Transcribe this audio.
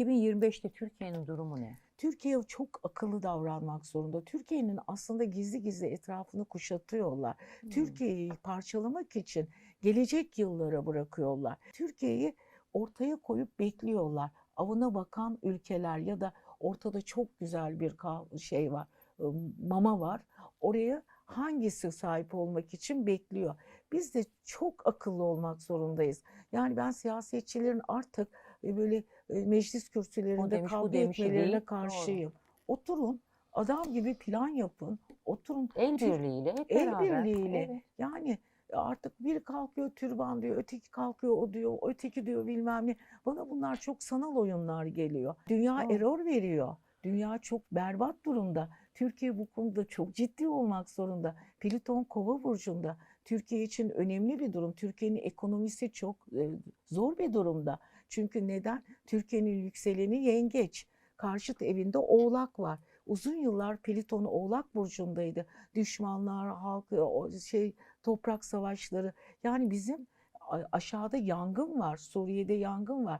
2025'te Türkiye'nin durumu ne? Türkiye çok akıllı davranmak zorunda. Türkiye'nin aslında gizli gizli etrafını kuşatıyorlar. Hmm. Türkiye'yi parçalamak için gelecek yıllara bırakıyorlar. Türkiye'yi ortaya koyup bekliyorlar. Avına bakan ülkeler ya da ortada çok güzel bir şey var, ıı, mama var. Oraya hangisi sahip olmak için bekliyor. Biz de çok akıllı olmak zorundayız. Yani ben siyasetçilerin artık e, böyle e, meclis kürsülerinde demiş, kavga etmelerine değil. Doğru. karşıyım. Oturun, adam gibi plan yapın. Oturun, El birliğiyle hep el beraber. birliğiyle. Evet. yani artık biri kalkıyor türban diyor, öteki kalkıyor o diyor, öteki diyor bilmem ne. Bana bunlar çok sanal oyunlar geliyor. Dünya Doğru. error veriyor. Dünya çok berbat durumda. Türkiye bu konuda çok ciddi olmak zorunda. Plüton kova burcunda. Türkiye için önemli bir durum. Türkiye'nin ekonomisi çok e, zor bir durumda. Çünkü neden? Türkiye'nin yükseleni yengeç. Karşıt evinde oğlak var. Uzun yıllar Plüton oğlak burcundaydı. Düşmanlar, halkı, o şey toprak savaşları. Yani bizim aşağıda yangın var. Suriye'de yangın var.